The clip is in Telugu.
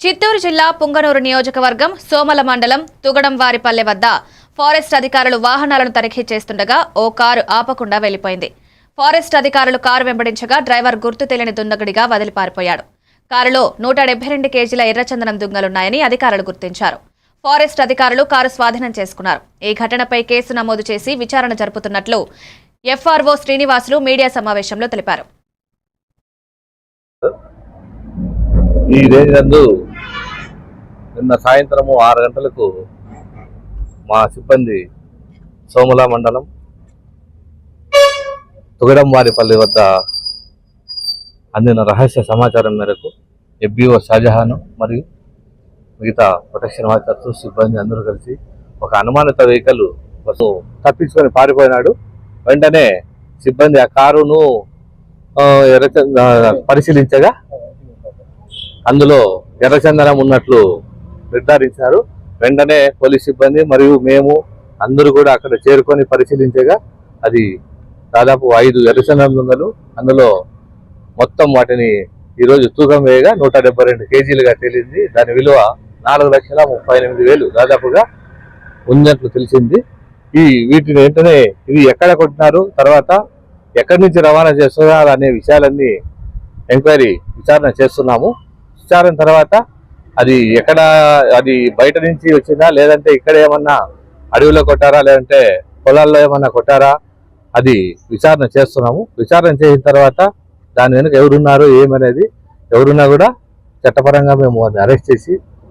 చిత్తూరు జిల్లా పుంగనూరు నియోజకవర్గం సోమల మండలం తుగడం వారిపల్లె వద్ద ఫారెస్ట్ అధికారులు వాహనాలను తనిఖీ చేస్తుండగా ఓ కారు ఆపకుండా వెళ్ళిపోయింది ఫారెస్ట్ అధికారులు కారు వెంబడించగా డ్రైవర్ గుర్తు తెలియని దుండగుడిగా వదిలిపారిపోయాడు. కారులో నూట డెబ్బై రెండు కేజీల ఎర్రచందనం దుంగలున్నాయని అధికారులు గుర్తించారు. ఫారెస్ట్ అధికారులు కారు స్వాధీనం చేసుకున్నారు. ఈ ఘటనపై కేసు నమోదు చేసి విచారణ జరుపుతున్నట్లు ఎఫ్ఆర్ఓ శ్రీనివాసులు మీడియా సమావేశంలో తెలిపారు. ఈ రేంజ్ నందు నిన్న సాయంత్రము ఆరు గంటలకు మా సిబ్బంది సోమల మండలం తుగడంవారిపల్లి వద్ద అందిన రహస్య సమాచారం మేరకు ఎఫ్బిఓ షాజహాన్ మరియు మిగతా ప్రొటెక్షన్ ఆఫీసర్స్ సిబ్బంది అందరూ కలిసి ఒక అనుమానిత వెహికల్ బస్సు తప్పించుకొని పారిపోయినాడు. వెంటనే సిబ్బంది ఆ కారును పరిశీలించగా అందులో ఎర్రచందనం ఉన్నట్లు నిర్ధారించారు. వెంటనే పోలీస్ సిబ్బంది మరియు మేము అందరూ కూడా అక్కడ చేరుకొని పరిశీలించగా అది దాదాపు ఐదు ఎర్రచందనం దొంగలు అందులో మొత్తం వాటిని ఈరోజు తూకం వేయగా నూట డెబ్బై రెండు కేజీలుగా తేలింది. దాని విలువ నాలుగు లక్షల ముప్పై ఎనిమిది వేలు దాదాపుగా ఉన్నట్లు తెలిసింది. ఈ వీటిని వెంటనే ఇది ఎక్కడ కొట్టినారు తర్వాత ఎక్కడి నుంచి రవాణా చేస్తున్నారు అనే విషయాలన్నీ ఎంక్వైరీ విచారణ చేస్తున్నాము. విచారణ తర్వాత అది ఎక్కడ అది బయట నుంచి వచ్చిందా? లేదంటే ఇక్కడ ఏమన్నా అడవిలో కొట్టారా? లేదంటే పొలాల్లో ఏమన్నా కొట్టారా? అది విచారణ చేస్తున్నాము. విచారణ చేసిన తర్వాత దాని వెనుక ఎవరున్నారు ఏమనేది ఎవరున్నా కూడా చట్టపరంగా మేము అరెస్ట్ చేసి